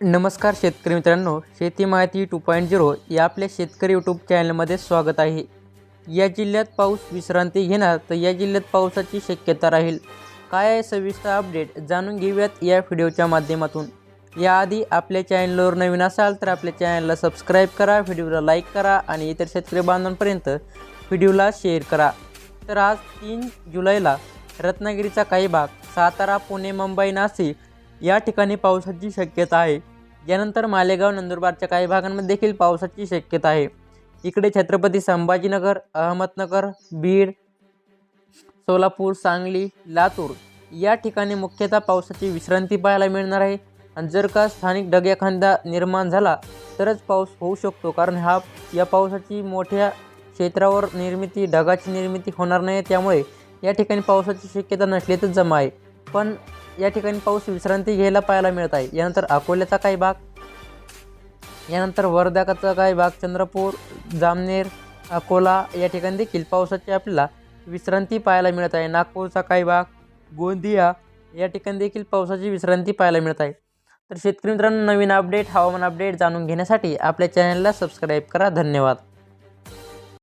नमस्कार शेतकरी मित्रांनो शेती माहिती टू पॉईंट झिरो या आपल्या शेतकरी यूट्यूब चॅनलमध्ये स्वागत आहे. या जिल्ह्यात पाऊस विश्रांती घेणार तर या जिल्ह्यात पावसाची शक्यता राहील. काय आहे सविस्तर अपडेट जाणून घेऊयात या व्हिडिओच्या माध्यमातून. याआधी आपल्या चॅनलवर नवीन असाल तर आपल्या चॅनलला सबस्क्राईब करा व्हिडिओला लाईक करा आणि इतर शेतकरी बांधवांपर्यंत व्हिडिओला शेअर करा. तर आज तीन जुलैला रत्नागिरीचा काही भाग सातारा पुणे मुंबई नाशिक या ठिकाणी पावसाची शक्यता आहे. यानंतर मालेगाव नंदुरबारच्या काही भागांमध्ये देखील पावसाची शक्यता आहे. इकडे छत्रपती संभाजीनगर अहमदनगर बीड सोलापूर सांगली लातूर या ठिकाणी मुख्यतः पावसाची विश्रांती पाहायला मिळणार आहे. आणि जर का स्थानिक ढग्याखांदा निर्माण झाला तरच पाऊस होऊ शकतो. कारण हा या पावसाची मोठ्या क्षेत्रावर निर्मिती ढगाची निर्मिती होणार नाही. त्यामुळे या ठिकाणी पावसाची शक्यता नसली तर जमा आहे. पण या ठिकाणी पाऊस विश्रांती घ्यायला पाहायला मिळत आहे. यानंतर अकोल्याचा काही भाग यानंतर वर्ध्याचा काही भाग चंद्रपूर जामनेर अकोला या ठिकाणी देखील पावसाची आपल्याला विश्रांती पाहायला मिळत आहे. नागपूरचा काही भाग गोंदिया या ठिकाणी देखील पावसाची विश्रांती पाहायला मिळत आहे. तर शेतकरी मित्रांनो नवीन अपडेट हवामान अपडेट जाणून घेण्यासाठी आपल्या चॅनलला सबस्क्राईब करा. धन्यवाद.